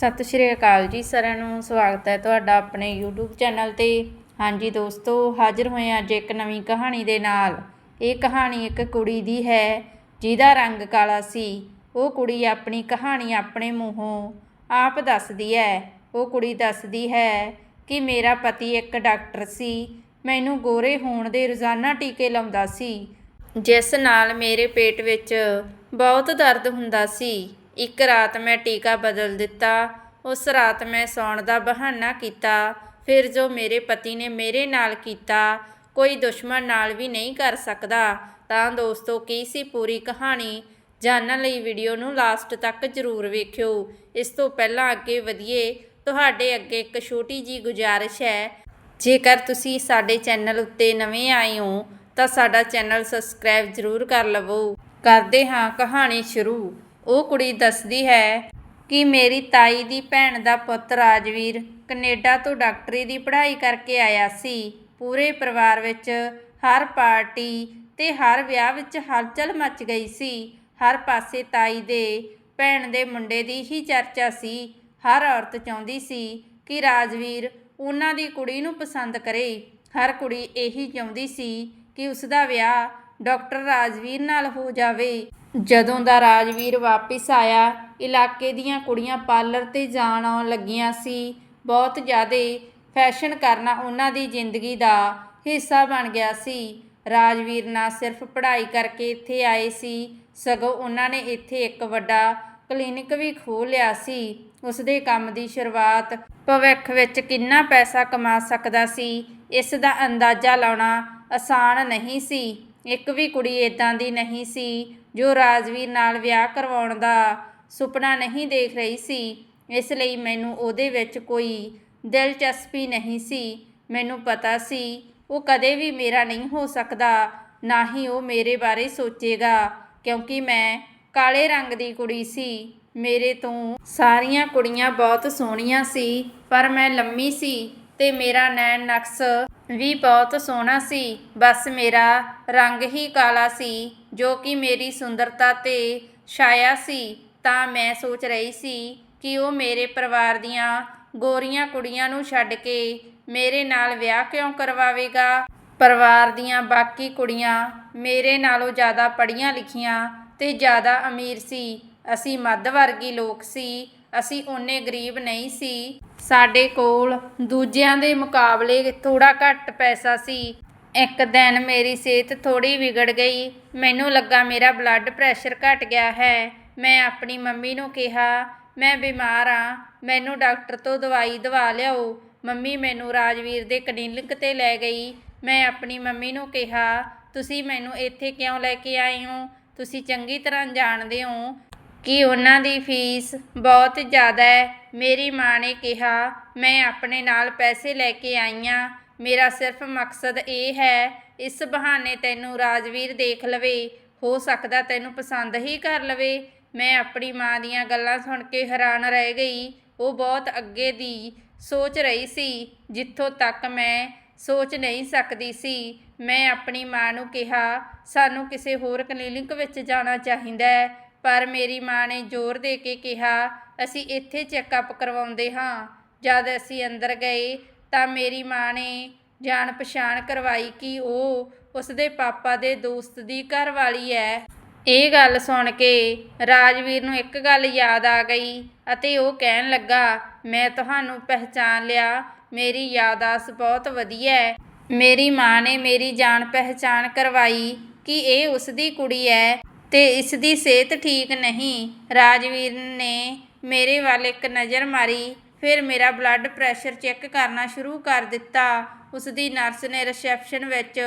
ਸਤਿ ਸ਼੍ਰੀ ਅਕਾਲ ਜੀ ਸਾਰਿਆਂ ਨੂੰ, ਸਵਾਗਤ ਹੈ ਤੁਹਾਡਾ ਆਪਣੇ YouTube ਚੈਨਲ ਤੇ। ਹਾਂਜੀ ਦੋਸਤੋ, ਹਾਜ਼ਰ ਹੋਏ ਅੱਜ ਇੱਕ ਨਵੀਂ ਕਹਾਣੀ ਦੇ ਨਾਲ। ਇਹ ਕਹਾਣੀ ਇੱਕ ਕੁੜੀ ਦੀ ਹੈ, ਜਿਹਦਾ ਰੰਗ ਕਾਲਾ ਸੀ। ਉਹ ਕੁੜੀ ਆਪਣੀ ਕਹਾਣੀ ਆਪਣੇ ਮੂੰਹੋਂ ਆਪ ਦੱਸਦੀ ਹੈ। ਉਹ ਕੁੜੀ ਦੱਸਦੀ ਹੈ ਕਿ ਮੇਰਾ ਪਤੀ ਇੱਕ ਡਾਕਟਰ ਸੀ। ਮੈਨੂੰ ਗੋਰੇ ਹੋਣ ਦੇ ਰੋਜ਼ਾਨਾ ਟੀਕੇ ਲਾਉਂਦਾ ਸੀ, ਜਿਸ ਨਾਲ ਮੇਰੇ ਪੇਟ ਵਿੱਚ ਬਹੁਤ ਦਰਦ ਹੁੰਦਾ ਸੀ। ਇੱਕ ਰਾਤ ਮੈਂ ਟੀਕਾ ਬਦਲ ਦਿੱਤਾ, ਉਸ ਰਾਤ ਮੈਂ ਸੌਣ ਦਾ ਬਹਾਨਾ ਕੀਤਾ। ਫਿਰ ਜੋ ਮੇਰੇ ਪਤੀ ਨੇ ਮੇਰੇ ਨਾਲ ਕੀਤਾ, ਕੋਈ ਦੁਸ਼ਮਣ ਨਾਲ ਵੀ ਨਹੀਂ ਕਰ ਸਕਦਾ। ਤਾਂ ਦੋਸਤੋ, ਕੀ ਸੀ ਪੂਰੀ ਕਹਾਣੀ? ਜਾਣਨ ਲਈ ਵੀਡੀਓ ਨੂੰ ਲਾਸਟ ਤੱਕ ਜ਼ਰੂਰ ਵੇਖਿਓ। ਇਸ ਤੋਂ ਪਹਿਲਾਂ ਅੱਗੇ ਵਧੀਏ, ਤੁਹਾਡੇ ਅੱਗੇ ਇੱਕ ਛੋਟੀ ਜੀ ਗੁਜ਼ਾਰਿਸ਼ ਹੈ। ਜੇਕਰ ਤੁਸੀਂ ਸਾਡੇ ਚੈਨਲ ਉੱਤੇ ਨਵੇਂ ਆਏ ਹੋ, ਤਾਂ ਸਾਡਾ ਚੈਨਲ ਸਬਸਕ੍ਰਾਈਬ ਜ਼ਰੂਰ ਕਰ ਲਵੋ। ਕਰਦੇ ਹਾਂ ਕਹਾਣੀ ਸ਼ੁਰੂ। ਉਹ ਕੁੜੀ ਦੱਸਦੀ ਹੈ ਕਿ ਮੇਰੀ ਤਾਈ ਦੀ ਭੈਣ ਦਾ ਪੁੱਤ ਰਾਜਵੀਰ ਕੈਨੇਡਾ ਤੋਂ ਡਾਕਟਰੀ ਦੀ ਪੜ੍ਹਾਈ ਕਰਕੇ ਆਇਆ ਸੀ। ਪੂਰੇ ਪਰਿਵਾਰ ਵਿੱਚ ਹਰ ਪਾਰਟੀ ਤੇ ਹਰ ਵਿਆਹ ਵਿੱਚ ਹਲਚਲ ਮਚ ਗਈ ਸੀ। ਹਰ ਪਾਸੇ ਤਾਈ ਦੇ, ਭੈਣ ਦੇ ਮੁੰਡੇ ਦੀ ਹੀ ਚਰਚਾ ਸੀ। ਹਰ ਔਰਤ ਚਾਹੁੰਦੀ ਸੀ ਕਿ ਰਾਜਵੀਰ ਉਹਨਾਂ ਦੀ ਕੁੜੀ ਨੂੰ ਪਸੰਦ ਕਰੇ। ਹਰ ਕੁੜੀ ਇਹੀ ਚਾਹੁੰਦੀ ਸੀ ਕਿ ਉਸ ਦਾ ਵਿਆਹ ਡਾਕਟਰ ਰਾਜਵੀਰ ਨਾਲ ਹੋ ਜਾਵੇ। ਜਦੋਂ ਦਾ ਰਾਜਵੀਰ ਵਾਪਿਸ ਆਇਆ, ਇਲਾਕੇ ਦੀਆਂ ਕੁੜੀਆਂ ਪਾਰਲਰ ਤੇ ਜਾਣ ਆਉਣ ਲੱਗੀਆਂ ਸੀ। ਬਹੁਤ ਜ਼ਿਆਦੇ ਫੈਸ਼ਨ ਕਰਨਾ ਉਹਨਾਂ ਦੀ ਜ਼ਿੰਦਗੀ ਦਾ ਹਿੱਸਾ ਬਣ ਗਿਆ ਸੀ। ਰਾਜਵੀਰ ਨਾ ਸਿਰਫ ਪੜ੍ਹਾਈ ਕਰਕੇ ਇੱਥੇ ਆਏ ਸੀ, ਸਗੋਂ ਉਹਨਾਂ ਨੇ ਇੱਥੇ ਇੱਕ ਵੱਡਾ ਕਲੀਨਿਕ ਵੀ ਖੋਲ੍ਹ ਲਿਆ ਸੀ। ਉਸ ਦੇ ਕੰਮ ਦੀ ਸ਼ੁਰੂਆਤ ਭਵਿੱਖ ਵਿੱਚ ਕਿੰਨਾ ਪੈਸਾ ਕਮਾ ਸਕਦਾ ਸੀ, ਇਸ ਦਾ ਅੰਦਾਜ਼ਾ ਲਾਉਣਾ ਆਸਾਨ ਨਹੀਂ ਸੀ। ਇੱਕ ਵੀ ਕੁੜੀ ਇੱਦਾਂ ਦੀ ਨਹੀਂ ਸੀ, ਜੋ ਰਾਜਵੀਰ ਨਾਲ ਵਿਆਹ ਕਰਵਾਉਣ ਦਾ ਸੁਪਨਾ ਨਹੀਂ ਦੇਖ ਰਹੀ ਸੀ। ਇਸ ਲਈ ਮੈਨੂੰ ਉਹਦੇ ਵਿੱਚ ਕੋਈ ਦਿਲਚਸਪੀ ਨਹੀਂ ਸੀ। ਮੈਨੂੰ ਪਤਾ ਸੀ, ਉਹ ਕਦੇ ਵੀ ਮੇਰਾ ਨਹੀਂ ਹੋ ਸਕਦਾ, ਨਾ ਹੀ ਉਹ ਮੇਰੇ ਬਾਰੇ ਸੋਚੇਗਾ, ਕਿਉਂਕਿ ਮੈਂ ਕਾਲੇ ਰੰਗ ਦੀ ਕੁੜੀ ਸੀ। ਮੇਰੇ ਤੋਂ ਸਾਰੀਆਂ ਕੁੜੀਆਂ ਬਹੁਤ ਸੋਹਣੀਆਂ ਸੀ, ਪਰ ਮੈਂ ਲੰਮੀ ਸੀ ਤੇ ਮੇਰਾ ਨੈਣ ਨਕਸ਼ ਵੀ ਬਹੁਤ ਸੋਹਣਾ ਸੀ। ਬਸ ਮੇਰਾ ਰੰਗ ਹੀ ਕਾਲਾ ਸੀ, ਜੋ ਕਿ ਮੇਰੀ ਸੁੰਦਰਤਾ ਤੇ ਛਾਇਆ ਸੀ। ਤਾਂ ਮੈਂ ਸੋਚ ਰਹੀ ਸੀ ਕਿ ਉਹ ਮੇਰੇ ਪਰਿਵਾਰ ਦੀਆਂ ਗੋਰੀਆਂ ਕੁੜੀਆਂ ਨੂੰ ਛੱਡ ਕੇ ਮੇਰੇ ਨਾਲ ਵਿਆਹ ਕਿਉਂ ਕਰਵਾਵੇਗਾ? ਪਰਿਵਾਰ ਦੀਆਂ ਬਾਕੀ ਕੁੜੀਆਂ ਮੇਰੇ ਨਾਲੋਂ ਜ਼ਿਆਦਾ ਪੜ੍ਹੀਆਂ ਲਿਖੀਆਂ ਤੇ ਜ਼ਿਆਦਾ ਅਮੀਰ ਸੀ। ਅਸੀਂ ਮੱਧ ਵਰਗੀ ਲੋਕ ਸੀ। ਅਸੀਂ ਓਨੇ ਗਰੀਬ ਨਹੀਂ ਸੀ। ਸਾਡੇ ਕੋਲ ਦੂਜਿਆਂ ਦੇ ਮੁਕਾਬਲੇ ਥੋੜਾ ਘੱਟ ਪੈਸਾ ਸੀ। ਇੱਕ ਦਿਨ ਮੇਰੀ ਸਿਹਤ ਥੋੜੀ ਵਿਗੜ ਗਈ। ਮੈਨੂੰ ਲੱਗਾ ਮੇਰਾ ਬਲੱਡ ਪ੍ਰੈਸ਼ਰ ਘਟ ਗਿਆ ਹੈ। ਮੈਂ ਆਪਣੀ ਮੰਮੀ ਨੂੰ ਕਿਹਾ, ਮੈਂ ਬਿਮਾਰ ਆ। ਮੈਨੂੰ ਡਾਕਟਰ ਤੋਂ ਦਵਾਈ ਦਵਾ ਲਿਆਓ। ਮੰਮੀ ਮੈਨੂੰ ਰਾਜਵੀਰ ਦੇ ਕਲੀਨਿਕ ਤੇ ਲੈ ਗਈ। ਮੈਂ ਆਪਣੀ ਮੰਮੀ ਨੂੰ ਕਿਹਾ, ਤੁਸੀਂ ਮੈਨੂੰ ਇੱਥੇ ਕਿਉਂ ਲੈ ਕੇ ਆਏ ਹੋ? ਤੁਸੀਂ ਚੰਗੀ ਤਰ੍ਹਾਂ ਜਾਣਦੇ ਹੋ। ਕਿ ਉਹਨਾਂ ਦੀ ਫੀਸ ਬਹੁਤ ਜ਼ਿਆਦਾ ਹੈ। ਮੇਰੀ ਮਾਂ ਨੇ ਕਿਹਾ, ਮੈਂ ਆਪਣੇ ਨਾਲ ਪੈਸੇ ਲੈ ਕੇ ਆਈ ਹਾਂ ਮੇਰਾ ਸਿਰਫ ਮਕਸਦ ਇਹ ਹੈ, ਇਸ ਬਹਾਨੇ ਤੈਨੂੰ ਰਾਜਵੀਰ ਦੇਖ ਲਵੇ। ਹੋ ਸਕਦਾ ਤੈਨੂੰ ਪਸੰਦ ਹੀ ਕਰ ਲਵੇ। ਮੈਂ ਆਪਣੀ ਮਾਂ ਦੀਆਂ ਗੱਲਾਂ ਸੁਣ ਕੇ ਹੈਰਾਨ ਰਹਿ ਗਈ। ਉਹ ਬਹੁਤ ਅੱਗੇ ਦੀ ਸੋਚ ਰਹੀ ਸੀ, ਜਿੱਥੋਂ ਤੱਕ ਮੈਂ ਸੋਚ ਨਹੀਂ ਸਕਦੀ ਸੀ। ਮੈਂ ਆਪਣੀ ਮਾਂ ਨੂੰ ਕਿਹਾ, ਸਾਨੂੰ ਕਿਸੇ ਹੋਰ ਕਲੀਨਿਕ ਵਿੱਚ ਜਾਣਾ ਚਾਹੀਦਾ ਹੈ। ਪਰ ਮੇਰੀ ਮਾਂ ਨੇ ਜ਼ੋਰ ਦੇ ਕੇ ਕਿਹਾ, ਅਸੀਂ ਇੱਥੇ ਚੈੱਕਅਪ ਕਰਵਾਉਂਦੇ ਹਾਂ। ਜਦ ਅਸੀਂ ਅੰਦਰ ਗਏ ਤਾਂ ਮੇਰੀ ਮਾਂ ਨੇ ਜਾਣ ਪਛਾਣ ਕਰਵਾਈ ਕਿ ਉਹ ਉਸਦੇ ਪਾਪਾ ਦੇ ਦੋਸਤ ਦੀ ਘਰਵਾਲੀ ਹੈ। ਇਹ ਗੱਲ ਸੁਣ ਕੇ ਰਾਜਵੀਰ ਨੂੰ ਇੱਕ ਗੱਲ ਯਾਦ ਆ ਗਈ ਅਤੇ ਉਹ ਕਹਿਣ ਲੱਗਾ, ਮੈਂ ਤੁਹਾਨੂੰ ਪਹਿਚਾਨ ਲਿਆ। ਮੇਰੀ ਯਾਦਾਸ਼ਤ ਬਹੁਤ ਵਧੀਆ ਹੈ। ਮੇਰੀ ਮਾਂ ਨੇ ਮੇਰੀ ਜਾਣ ਪਹਿਚਾਨ ਕਰਵਾਈ ਕਿ ਇਹ ਉਸ ਦੀ ਕੁੜੀ ਹੈ। ਤੇ ਇਸ ਦੀ ਸਿਹਤ ਠੀਕ ਨਹੀਂ। ਰਾਜਵੀਰ ਨੇ ਮੇਰੇ ਵੱਲ ਇੱਕ ਨਜ਼ਰ ਮਾਰੀ, ਫਿਰ ਮੇਰਾ ਬਲੱਡ ਪ੍ਰੈਸ਼ਰ ਚੈੱਕ ਕਰਨਾ ਸ਼ੁਰੂ ਕਰ ਦਿੱਤਾ। ਉਸ ਦੀ ਨਰਸ ਨੇ ਰਿਸੈਪਸ਼ਨ ਵਿੱਚ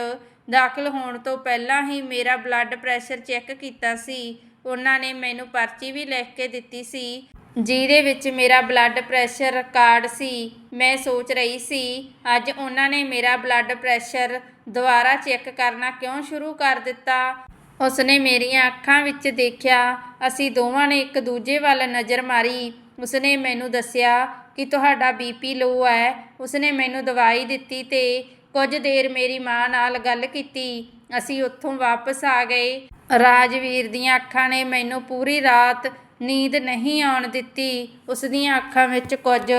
ਦਾਖਲ ਹੋਣ ਤੋਂ ਪਹਿਲਾਂ ਹੀ ਮੇਰਾ ਬਲੱਡ ਪ੍ਰੈਸ਼ਰ ਚੈੱਕ ਕੀਤਾ ਸੀ। ਉਹਨਾਂ ਨੇ ਮੈਨੂੰ ਪਰਚੀ ਵੀ ਲਿਖ ਕੇ ਦਿੱਤੀ ਸੀ, ਜਿਹਦੇ ਵਿੱਚ ਮੇਰਾ ਬਲੱਡ ਪ੍ਰੈਸ਼ਰ ਰਿਕਾਰਡ ਸੀ। ਮੈਂ ਸੋਚ ਰਹੀ ਸੀ, ਅੱਜ ਉਹਨਾਂ ਨੇ ਮੇਰਾ ਬਲੱਡ ਪ੍ਰੈਸ਼ਰ ਦੁਬਾਰਾ ਚੈੱਕ ਕਰਨਾ ਕਿਉਂ ਸ਼ੁਰੂ ਕਰ ਦਿੱਤਾ? ਉਸਨੇ ਮੇਰੀਆਂ ਅੱਖਾਂ ਵਿੱਚ ਦੇਖਿਆ, ਅਸੀਂ ਦੋਵਾਂ ਨੇ ਇੱਕ ਦੂਜੇ ਵੱਲ ਨਜ਼ਰ ਮਾਰੀ। ਉਸਨੇ ਮੈਨੂੰ ਦੱਸਿਆ ਕਿ ਤੁਹਾਡਾ ਬੀਪੀ ਲੋਅ ਹੈ। ਉਸਨੇ ਮੈਨੂੰ ਦਵਾਈ ਦਿੱਤੀ ਤੇ ਕੁਝ ਦੇਰ ਮੇਰੀ ਮਾਂ ਨਾਲ ਗੱਲ ਕੀਤੀ। ਅਸੀਂ ਉੱਥੋਂ ਵਾਪਸ ਆ ਗਏ। ਰਾਜਵੀਰ ਦੀਆਂ ਅੱਖਾਂ ਨੇ ਮੈਨੂੰ ਪੂਰੀ ਰਾਤ ਨੀਂਦ ਨਹੀਂ ਆਉਣ ਦਿੱਤੀ। ਉਸ ਦੀਆਂ ਅੱਖਾਂ ਵਿੱਚ ਕੁਝ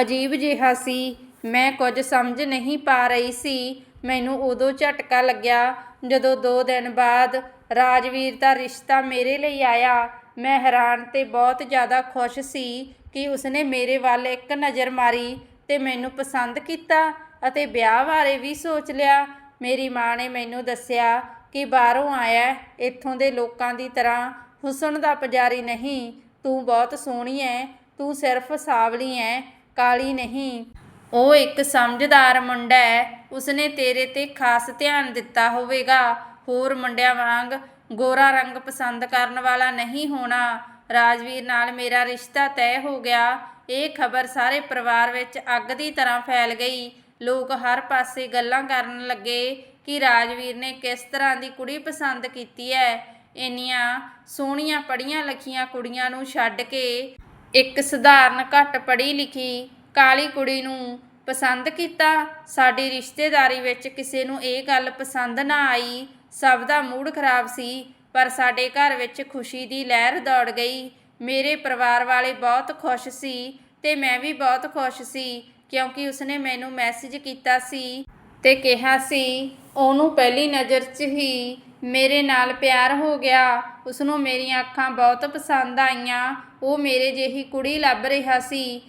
ਅਜੀਬ ਜਿਹਾ ਸੀ। ਮੈਂ ਕੁਝ ਸਮਝ ਨਹੀਂ ਪਾ ਰਹੀ ਸੀ। ਮੈਨੂੰ ਉਦੋਂ ਝਟਕਾ ਲੱਗਿਆ ਜਦੋਂ ਦੋ ਦਿਨ ਬਾਅਦ ਰਾਜਵੀਰ ਦਾ ਰਿਸ਼ਤਾ ਮੇਰੇ ਲਈ ਆਇਆ। ਮੈਂ ਹੈਰਾਨ ਤੇ ਬਹੁਤ ਜ਼ਿਆਦਾ ਖੁਸ਼ ਸੀ ਕਿ ਉਸਨੇ ਮੇਰੇ ਵੱਲ ਇੱਕ ਨਜ਼ਰ ਮਾਰੀ ਤੇ ਮੈਨੂੰ ਪਸੰਦ ਕੀਤਾ ਅਤੇ ਵਿਆਹ ਬਾਰੇ ਵੀ ਸੋਚ ਲਿਆ। ਮੇਰੀ ਮਾਂ ਨੇ ਮੈਨੂੰ ਦੱਸਿਆ ਕਿ ਬਾਹਰੋਂ ਆਇਆ, ਇੱਥੋਂ ਦੇ ਲੋਕਾਂ ਦੀ ਤਰ੍ਹਾਂ ਹੁਸਨ ਦਾ ਪੁਜਾਰੀ ਨਹੀਂ, ਤੂੰ ਬਹੁਤ ਸੋਹਣੀ ਐ, ਤੂੰ ਸਿਰਫ ਸਾਵਲੀ ਐ, ਕਾਲੀ ਨਹੀਂ। ਉਹ ਇੱਕ ਸਮਝਦਾਰ ਮੁੰਡਾ ਹੈ ਉਸਨੇ ਤੇਰੇ ਤੇ ਖਾਸ ਧਿਆਨ ਦਿੱਤਾ ਹੋਵੇਗਾ। ਹੋਰ ਮੁੰਡਿਆਂ ਵਾਂਗ ਗੋਰਾ ਰੰਗ ਪਸੰਦ ਕਰਨ ਵਾਲਾ ਨਹੀਂ ਹੋਣਾ। ਰਾਜਵੀਰ ਨਾਲ ਮੇਰਾ ਰਿਸ਼ਤਾ ਤੈਅ ਹੋ ਗਿਆ। ਇਹ ਖਬਰ ਸਾਰੇ ਪਰਿਵਾਰ ਵਿੱਚ ਅੱਗ ਦੀ ਤਰ੍ਹਾਂ ਫੈਲ ਗਈ। ਲੋਕ ਹਰ ਪਾਸੇ ਗੱਲਾਂ ਕਰਨ ਲੱਗੇ ਕਿ ਰਾਜਵੀਰ ਨੇ ਕਿਸ ਤਰ੍ਹਾਂ ਦੀ ਕੁੜੀ ਪਸੰਦ ਕੀਤੀ ਹੈ। ਇੰਨੀਆਂ ਸੋਹਣੀਆਂ ਪੜੀਆਂ ਲਿਖੀਆਂ ਕੁੜੀਆਂ ਨੂੰ ਛੱਡ ਕੇ ਇੱਕ ਸਧਾਰਨ ਘੱਟ ਪੜ੍ਹੀ ਲਿਖੀ ਕਾਲੀ ਕੁੜੀ ਨੂੰ ਪਸੰਦ ਕੀਤਾ। ਸਾਡੀ ਰਿਸ਼ਤੇਦਾਰੀ ਵਿੱਚ ਕਿਸੇ ਨੂੰ ਇਹ ਗੱਲ ਪਸੰਦ ਨਾ ਆਈ ਸਭ ਦਾ ਮੂਡ ਖਰਾਬ ਸੀ, ਪਰ ਸਾਡੇ ਘਰ ਵਿੱਚ ਖੁਸ਼ੀ ਦੀ ਲਹਿਰ ਦੌੜ ਗਈ। ਮੇਰੇ ਪਰਿਵਾਰ ਵਾਲੇ ਬਹੁਤ ਖੁਸ਼ ਸੀ ਤੇ ਮੈਂ ਵੀ ਬਹੁਤ ਖੁਸ਼ ਸੀ, ਕਿਉਂਕਿ ਉਸਨੇ ਮੈਨੂੰ ਮੈਸੇਜ ਕੀਤਾ ਸੀ ਤੇ ਕਿਹਾ ਸੀ, ਉਹਨੂੰ ਪਹਿਲੀ ਨਜ਼ਰ 'ਚ ਹੀ ਮੇਰੇ ਨਾਲ ਪਿਆਰ ਹੋ ਗਿਆ। ਉਸ ਨੂੰ ਮੇਰੀਆਂ ਅੱਖਾਂ ਬਹੁਤ ਪਸੰਦ ਆਈਆਂ। ਉਹ ਮੇਰੇ ਜਿਹੀ ਕੁੜੀ ਲੱਭ ਰਿਹਾ ਸੀ।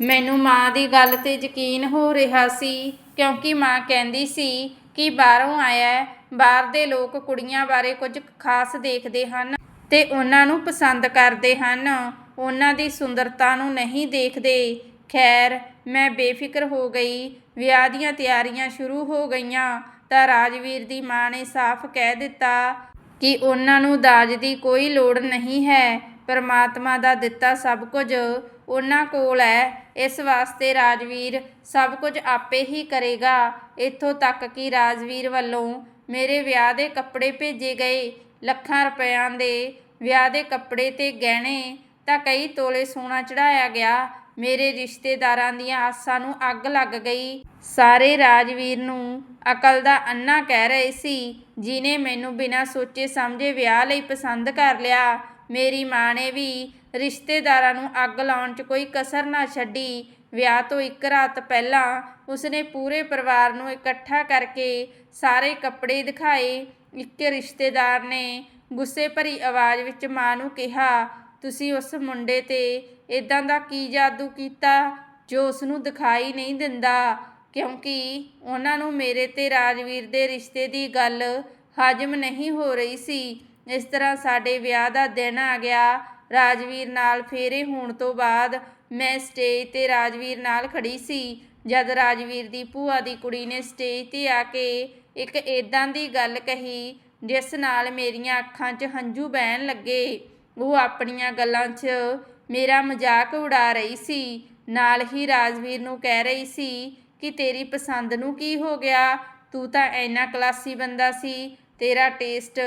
ਮੈਨੂੰ ਮਾਂ ਦੀ ਗੱਲ ਤੇ ਯਕੀਨ ਹੋ ਰਿਹਾ ਸੀ, ਕਿਉਂਕਿ ਮਾਂ ਕਹਿੰਦੀ ਸੀ ਕਿ ਬਾਹਰੋਂ ਆਇਆ ਬਾਹਰ ਦੇ ਲੋਕ ਕੁੜੀਆਂ ਬਾਰੇ ਕੁਝ ਖਾਸ ਦੇਖਦੇ ਹਨ ਤੇ ਉਹਨਾਂ ਨੂੰ ਪਸੰਦ ਕਰਦੇ ਹਨ। ਉਹਨਾਂ ਦੀ ਸੁੰਦਰਤਾ ਨੂੰ ਨਹੀਂ ਦੇਖਦੇ। ਖੈਰ, ਮੈਂ ਬੇਫਿਕਰ ਹੋ ਗਈ। ਵਿਆਹ ਦੀਆਂ ਤਿਆਰੀਆਂ ਸ਼ੁਰੂ ਹੋ ਗਈਆਂ ਤਾਂ ਰਾਜਵੀਰ ਦੀ ਮਾਂ ਨੇ ਸਾਫ਼ ਕਹਿ ਦਿੱਤਾ ਕਿ ਉਹਨਾਂ ਨੂੰ ਦਾਜ ਦੀ ਕੋਈ ਲੋੜ ਨਹੀਂ ਹੈ। ਪਰਮਾਤਮਾ ਦਾ ਦਿੱਤਾ ਸਭ ਕੁਝ ਉਹਨਾਂ ਕੋਲ ਹੈ। ਇਸ ਵਾਸਤੇ ਰਾਜਵੀਰ ਸਭ ਕੁਝ ਆਪੇ ਹੀ ਕਰੇਗਾ। ਇੱਥੋਂ ਤੱਕ ਕਿ ਰਾਜਵੀਰ ਵੱਲੋਂ ਮੇਰੇ ਵਿਆਹ ਦੇ ਕੱਪੜੇ ਭੇਜੇ ਗਏ ਲੱਖਾਂ ਰੁਪਇਆਂ ਦੇ। ਵਿਆਹ ਦੇ ਕੱਪੜੇ ਤੇ ਗਹਿਣੇ ਤਾਂ ਕਈ ਤੋਲੇ ਸੋਨਾ ਚੜਾਇਆ ਗਿਆ। ਮੇਰੇ ਰਿਸ਼ਤੇਦਾਰਾਂ ਦੀਆਂ ਆਸਾਂ ਨੂੰ ਅੱਗ ਲੱਗ ਗਈ। ਸਾਰੇ ਰਾਜਵੀਰ ਨੂੰ ਅਕਲ ਦਾ ਅੰਨਾ ਕਹਿ ਰਹੇ ਸੀ, ਜਿਨੇ ਮੈਨੂੰ ਬਿਨਾਂ ਸੋਚੇ ਸਮਝੇ ਵਿਆਹ ਲਈ ਪਸੰਦ ਕਰ ਲਿਆ। ਮੇਰੀ ਮਾਂ ਨੇ ਵੀ ਰਿਸ਼ਤੇਦਾਰਾਂ ਨੂੰ ਅੱਗ ਲਾਉਣ 'ਚ ਕੋਈ ਕਸਰ ਨਾ ਛੱਡੀ। ਵਿਆਹ ਤੋਂ ਇੱਕ ਰਾਤ ਪਹਿਲਾਂ ਉਸਨੇ ਪੂਰੇ ਪਰਿਵਾਰ ਨੂੰ ਇਕੱਠਾ ਕਰਕੇ ਸਾਰੇ ਕੱਪੜੇ ਦਿਖਾਏ। ਇੱਕ ਰਿਸ਼ਤੇਦਾਰ ਨੇ ਗੁੱਸੇ ਭਰੀ ਆਵਾਜ਼ ਵਿੱਚ ਮਾਂ ਨੂੰ ਕਿਹਾ, ਤੁਸੀਂ ਉਸ ਮੁੰਡੇ ਤੇ ਇਦਾਂ ਦਾ ਕੀ ਜਾਦੂ ਕੀਤਾ ਜੋ ਉਸ ਨੂੰ ਦਿਖਾਈ ਨਹੀਂ ਦਿੰਦਾ? ਕਿਉਂਕਿ ਉਹਨਾਂ ਨੂੰ ਮੇਰੇ ਤੇ ਰਾਜਵੀਰ ਦੇ ਰਿਸ਼ਤੇ ਦੀ ਗੱਲ ਹਜਮ ਨਹੀਂ ਹੋ ਰਹੀ ਸੀ। ਇਸ ਤਰ੍ਹਾਂ ਸਾਡੇ ਵਿਆਹ ਦਾ ਦਿਨ ਆ ਗਿਆ। ਰਾਜਵੀਰ ਨਾਲ ਫੇਰੇ ਹੋਣ ਤੋਂ ਬਾਅਦ ਮੈਂ ਸਟੇਜ ਤੇ ਰਾਜਵੀਰ ਨਾਲ ਖੜੀ ਸੀ। ਜਦ ਰਾਜਵੀਰ ਦੀ ਭੂਆ ਦੀ ਕੁੜੀ ਨੇ ਸਟੇਜ ਤੇ ਆ ਕੇ ਇੱਕ ਏਦਾਂ ਦੀ ਗੱਲ ਕਹੀ, ਜਿਸ ਨਾਲ ਮੇਰੀਆਂ ਅੱਖਾਂ 'ਚ ਹੰਝੂ ਬਹਿਣ ਲੱਗੇ। ਉਹ ਆਪਣੀਆਂ ਗੱਲਾਂ 'ਚ ਮੇਰਾ ਮਜ਼ਾਕ ਉਡਾ ਰਹੀ ਸੀ। ਨਾਲ ਹੀ ਰਾਜਵੀਰ ਨੂੰ ਕਹਿ ਰਹੀ ਸੀ ਕਿ ਤੇਰੀ ਪਸੰਦ ਨੂੰ ਕੀ ਹੋ ਗਿਆ? ਤੂੰ ਤਾਂ ਇੰਨਾ ਕਲਾਸੀ ਬੰਦਾ ਸੀ, ਤੇਰਾ ਟੇਸਟ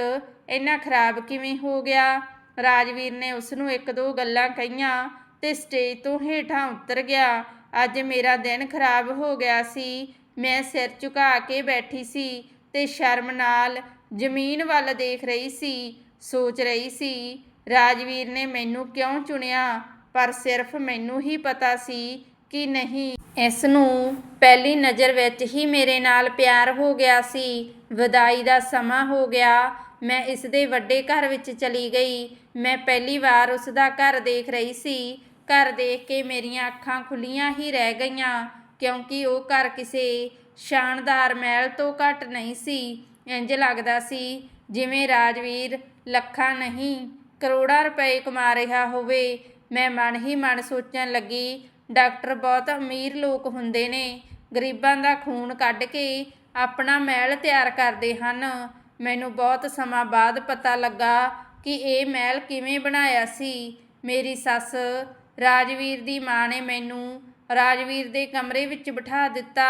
ਇੰਨਾ ਖਰਾਬ ਕਿਵੇਂ ਹੋ ਗਿਆ? ਰਾਜਵੀਰ ਨੇ ਉਸ ਨੂੰ ਇੱਕ ਦੋ ਗੱਲਾਂ ਕਹੀਆਂ ਤੇ ਸਟੇਜ ਤੋਂ ਹੇਠਾਂ ਉਤਰ ਗਿਆ। ਅੱਜ ਮੇਰਾ ਦਿਨ ਖਰਾਬ ਹੋ ਗਿਆ ਸੀ। ਮੈਂ ਸਿਰ ਝੁਕਾ ਕੇ ਬੈਠੀ ਸੀ ਤੇ ਸ਼ਰਮ ਨਾਲ ਜ਼ਮੀਨ ਵੱਲ ਦੇਖ ਰਹੀ ਸੀ, ਸੋਚ ਰਹੀ ਸੀ, ਰਾਜਵੀਰ ਨੇ ਮੈਨੂੰ ਕਿਉਂ ਚੁਣਿਆ? ਪਰ ਸਿਰਫ ਮੈਨੂੰ ਹੀ ਪਤਾ ਸੀ ਕਿ ਨਹੀਂ। ਇਸ ਨੂੰ ਪਹਿਲੀ ਨਜ਼ਰ ਵਿੱਚ ਹੀ ਮੇਰੇ ਨਾਲ ਪਿਆਰ ਹੋ ਗਿਆ ਸੀ। ਵਿਦਾਈ ਦਾ ਸਮਾਂ ਹੋ ਗਿਆ। ਮੈਂ ਇਸ ਦੇ ਵੱਡੇ ਘਰ ਵਿੱਚ ਚਲੀ ਗਈ। ਮੈਂ ਪਹਿਲੀ ਵਾਰ ਉਸ ਦਾ ਘਰ ਦੇਖ ਰਹੀ ਸੀ। ਘਰ ਦੇਖ ਕੇ ਮੇਰੀਆਂ ਅੱਖਾਂ ਖੁੱਲੀਆਂ ਹੀ ਰਹਿ ਗਈਆਂ, ਕਿਉਂਕਿ ਉਹ ਘਰ ਕਿਸੇ ਸ਼ਾਨਦਾਰ ਮਹਿਲ ਤੋਂ ਘੱਟ ਨਹੀਂ ਸੀ। ਇੰਜ ਲੱਗਦਾ ਸੀ ਜਿਵੇਂ ਰਾਜਵੀਰ ਲੱਖਾਂ ਨਹੀਂ, ਕਰੋੜਾਂ ਰੁਪਏ ਕਮਾ ਰਿਹਾ ਹੋਵੇ। ਮੈਂ ਮਨ ਹੀ ਮਨ ਸੋਚਣ ਲੱਗੀ, ਡਾਕਟਰ ਬਹੁਤ ਅਮੀਰ ਲੋਕ ਹੁੰਦੇ ਨੇ। ਗਰੀਬਾਂ ਦਾ ਖੂਨ ਕੱਢ ਕੇ ਆਪਣਾ ਮਹਿਲ ਤਿਆਰ ਕਰਦੇ ਹਨ। ਮੈਨੂੰ ਬਹੁਤ ਸਮਾਂ ਬਾਅਦ ਪਤਾ ਲੱਗਾ ਕਿ ਇਹ ਮਹਿਲ ਕਿਵੇਂ ਬਣਾਇਆ ਸੀ। ਮੇਰੀ ਸੱਸ ਰਾਜਵੀਰ ਦੀ ਮਾਂ ਨੇ ਮੈਨੂੰ ਰਾਜਵੀਰ ਦੇ ਕਮਰੇ ਵਿੱਚ ਬਿਠਾ ਦਿੱਤਾ।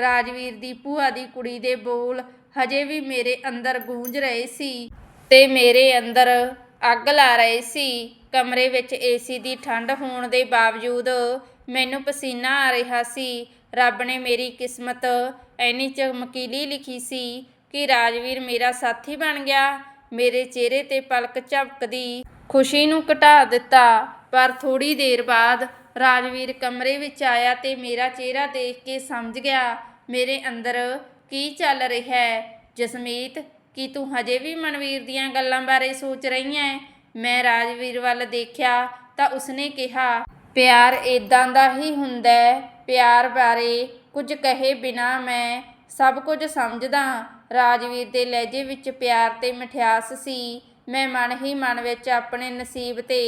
ਰਾਜਵੀਰ ਦੀ ਭੂਆ ਦੀ ਕੁੜੀ ਦੇ ਬੋਲ ਹਜੇ ਵੀ ਮੇਰੇ ਅੰਦਰ ਗੂੰਜ ਰਹੇ ਸੀ ਤੇ ਮੇਰੇ ਅੰਦਰ ਅੱਗ ਲਾ ਰਹੇ ਸੀ। ਕਮਰੇ ਵਿੱਚ ਏਸੀ ਦੀ ਠੰਡ ਹੋਣ ਦੇ ਬਾਵਜੂਦ ਮੈਨੂੰ ਪਸੀਨਾ ਆ ਰਿਹਾ ਸੀ। ਰੱਬ ਨੇ ਮੇਰੀ ਕਿਸਮਤ ਐਨੀ ਚਮਕੀਲੀ ਲਿਖੀ ਸੀ ਕਿ ਰਾਜਵੀਰ ਮੇਰਾ ਸਾਥੀ ਬਣ ਗਿਆ। ਮੇਰੇ ਚਿਹਰੇ ਤੇ ਪਲਕ ਝਪਕਦੀ ਖੁਸ਼ੀ ਨੂੰ ਘਟਾ ਦਿੱਤਾ। ਪਰ ਥੋੜੀ ਦੇਰ ਬਾਅਦ ਰਾਜਵੀਰ ਕਮਰੇ ਵਿੱਚ ਆਇਆ ਤੇ ਮੇਰਾ ਚਿਹਰਾ ਦੇਖ ਕੇ ਸਮਝ ਗਿਆ, ਮੇਰੇ ਅੰਦਰ ਕੀ ਚੱਲ ਰਿਹਾ ਹੈ? ਜਸਮੀਤ, ਕੀ ਤੂੰ ਹਜੇ ਵੀ ਮਨਵੀਰ ਦੀਆਂ ਗੱਲਾਂ ਬਾਰੇ ਸੋਚ ਰਹੀ ਹੈ? ਮੈਂ ਰਾਜਵੀਰ ਵੱਲ ਦੇਖਿਆ ਤਾਂ ਉਸਨੇ ਕਿਹਾ, ਪਿਆਰ ਇਦਾਂ ਦਾ ਹੀ ਹੁੰਦਾ ਹੈ। ਪਿਆਰ ਬਾਰੇ ਕੁਝ ਕਹੇ ਬਿਨਾ ਮੈਂ ਸਭ ਕੁਝ ਸਮਝਦਾ ਰਾਜਵੀਰ ਦੇ ਲਹਿਜੇ ਵਿੱਚ ਪਿਆਰ ਤੇ ਮਠਿਆਸ ਸੀ। ਮੈਂ ਮਨ ਹੀ ਮਨ ਵਿੱਚ ਆਪਣੇ ਨਸੀਬ ਤੇ